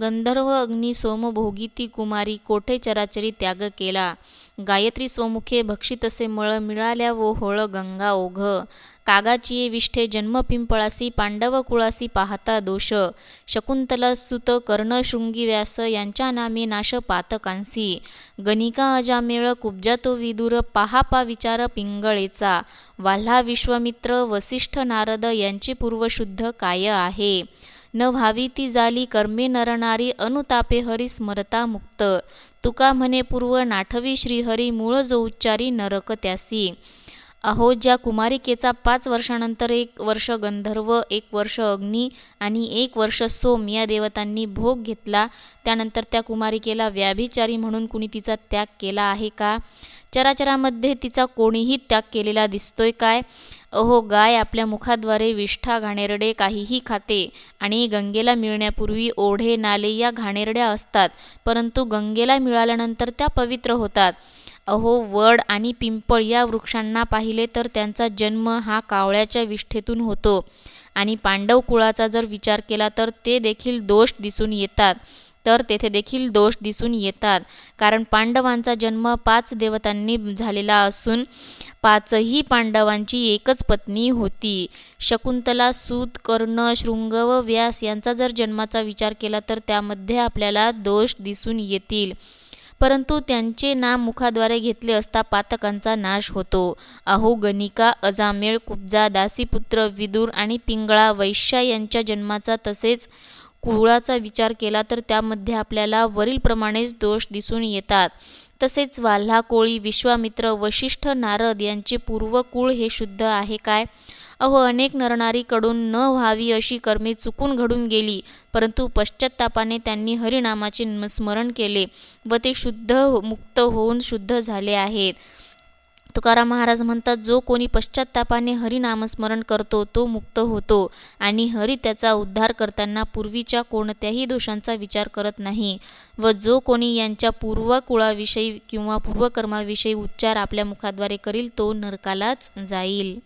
गंधर्व अग्नी सोमभोगी ती कुमारी कोठे चराचरी त्याग केला? गायत्री स्वमुखे भक्षितसे मळ मिळाल्या वो होळ गंगा ओघ. कागाची विष्ठे जन्म पिंपळासी पांडव कुळासी पाहता दोष. शकुंतला सुत कर्ण शृंगी व्यास यांच्या नामे नाश पातकांसी. गणिका अजामेळ कुब्जा तो विदुर पाहापा विचार पिंगळेचा. वाल्हा विश्वामित्र वसिष्ठ नारद यांची पूर्वशुद्ध काय आहे? न व्हावी ती झाली कर्मे नरणारी अनुतापे हरी स्मरता मुक्त. तुका म्हणे पूर्व नाठवी श्रीहरी मूळ जो उच्चारी नरक त्यासी. अहो ज्या कुमारिकेचा पाच वर्षानंतर एक वर्ष गंधर्व एक वर्ष अग्नी आणि एक वर्ष सोम या देवतांनी भोग घेतला त्यानंतर त्या कुमारिकेला व्याभिचारी म्हणून कुणी तिचा त्याग केला आहे का? चराचरामध्ये तिचा कोणीही त्याग केलेला दिसतोय काय? अहो गाय आपल्या मुखाद्वारे विष्ठा घाणेरडे काहीही खाते आणि गंगेला मिळण्यापूर्वी ओढे नाले या घाणेरड्या असतात परंतु गंगेला मिळाल्यानंतर त्या पवित्र होतात. अहो वड आणि पिंपळ या वृक्षांना पाहिले तर त्यांचा जन्म हा कावळ्याच्या विष्ठेतून होतो. आणि पांडव कुळाचा जर विचार केला तर ते देखील दोष दिसून येतात. तर तेथे देखील दोष दिसून येतात. कारण पांडवांचा जन्म पाच देवतांनी झालेला असून पाचही पांडवांची एकच पत्नी होती. शकुंतला सूत कर्ण शृंग व व्यास यांचा जर जन्माचा विचार केला तर त्यामध्ये आपल्याला दोष दिसून येतील. परंतु त्यांचे नाम मुखाद्वारे घेतले असता पातकांचा नाश होतो. अहो गणिका अजामेळ कुब्जा दासीपुत्र विदूर आणि पिंगळा वैश्या यांच्या जन्माचा तसेच कुळाचा विचार केला तर त्यामध्ये आपल्याला वरीलप्रमाणेच दोष दिसून येतात. तसेच वाल्हा कोळी विश्वामित्र वशिष्ठ नारद यांचे पूर्वकुळ हे शुद्ध आहे काय? अहो अनेक नरनारीकडून न व्हावी अशी कर्मे चुकून घडून गेली परंतु पश्चात्तापाने त्यांनी हरिनामाचे स्मरण केले व ते शुद्ध मुक्त होऊन शुद्ध झाले आहेत. तुकाराम महाराज म्हणतात जो कोणी पश्चात्तापाने हरिनामस्मरण करतो तो मुक्त होतो आणि हरी त्याचा उद्धार करताना पूर्वीच्या कोणत्याही दोषांचा विचार करत नाही व जो कोणी यांच्या पूर्वकुळाविषयी किंवा पूर्वकर्माविषयी उच्चार आपल्या मुखाद्वारे करील तो नरकालाच जाईल.